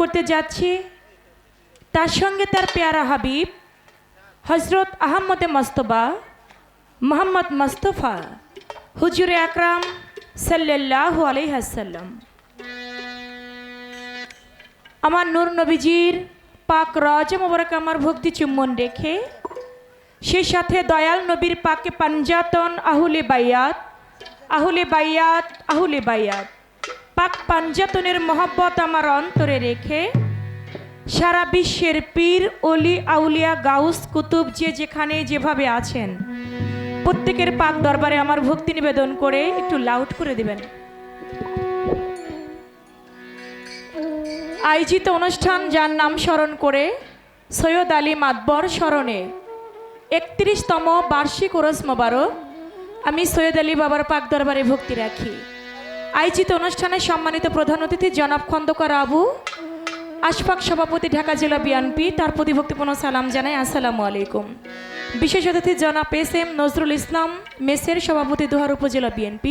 করতে যাচ্ছি। তার সঙ্গে তার পেয়ারা হাবিব, হজরত আহম্মদে মস্তবা মোহাম্মদ মস্তফা, হুজুরে আকরাম সাল্লাহ আলাইহাসাল্লাম আমার নূর নবীজির পাক রজ মোবারক আমার ভক্তি চুম্বন রেখে, সেই সাথে দয়াল নবীর পাকে পাঞ্জাতন আহুলে বাইয়াত আহুলে বাইয়াত আহুলে বাইয়াত পাক পাঞ্জাতনের মহব্বত আমার অন্তরে রেখে সারা বিশ্বের পীর, অলি, আউলিয়া, গাউস, কুতুব যে যেখানে যেভাবে আছেন, প্রত্যেকের পাক দরবারে আমার ভক্তি নিবেদন করে একটু লাউড করে দিবেন। আয়োজিত অনুষ্ঠান যার নাম স্মরণ করে সৈয়দ আলী মাতবর স্মরণে একত্রিশতম বার্ষিক ওরস মোবারক আমি সৈয়দ আলী বাবার পাক দরবারে ভক্তি রাখি। আয়োজিত অনুষ্ঠানে সম্মানিত প্রধান অতিথি জনাব খন্দকার আবু, আশফাক সভাপতি ঢাকা জেলা বিএনপি, তার প্রতি ভক্তিপূর্ণ সালাম জানাই, আসসালামু আলাইকুম। বিশেষ অতিথি জনাব এস এম নজরুল ইসলাম, মেসের সভাপতি দোহার উপজেলা বিএনপি